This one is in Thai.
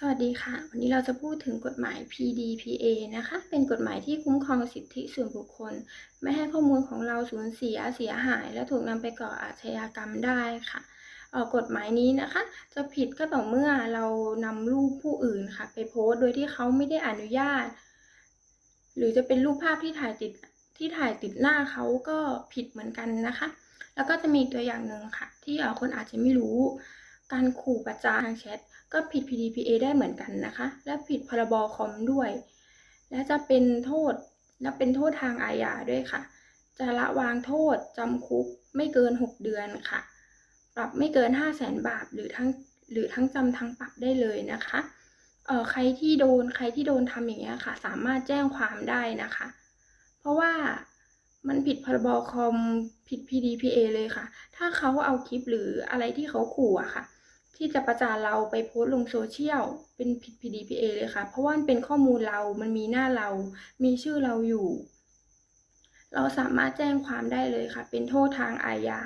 สวัสดีค่ะ วันนี้เราจะพูดถึงกฎหมาย PDPA นะคะ เป็นกฎหมายที่คุ้มครองสิทธิส่วนบุคคล ไม่ให้ข้อมูลของเราสูญเสียเสียหาย และถูกนำไปก่ออาชญากรรมได้ค่ะออกฎหมายนี้นะคะ จะผิดก็ต่อเมื่อเรานำรูปผู้อื่นค่ะ ไปโพสต์โดยที่เขาไม่ได้อนุญาต หรือจะเป็นรูปภาพที่ถ่ายติดที่ถ่ายติดหน้าเขาก็ผิดเหมือนกันนะคะ แล้วก็จะมีตัวอย่างหนึ่งค่ะ ที่ออคนอาจจะไม่รู้ การขู่ประจานทางแชทก็ผิด PDPA ได้เหมือนกันนะคะ และผิดพรบคอมด้วย และจะเป็นโทษและเป็นโทษทางอาญาด้วยค่ะ จะละวางโทษจำคุกไม่เกิน 6 เดือนค่ะ ปรับไม่เกิน 5 0 0แสนบาทหรือทั้งหรือทั้งจำทั้งปรับได้เลยนะคะเออใครที่โดนใครที่โดนทำอย่างเงี้ยค่ะ สามารถแจ้งความได้นะคะ เพราะว่ามันผิดพรบคอมผิด PDPA เลยค่ะ ถ้าเขาเอาคลิปหรืออะไรที่เขาขู่อะค่ะ ที่จะประจานเราไปโพสต์ลงโซเชียลเป็นผิด PDPA เลยค่ะ เพราะว่ามันเป็นข้อมูลเรามันมีหน้าเรา มีชื่อเราอยู่ เราสามารถแจ้งความได้เลยค่ะ เป็นโทษทางอาญา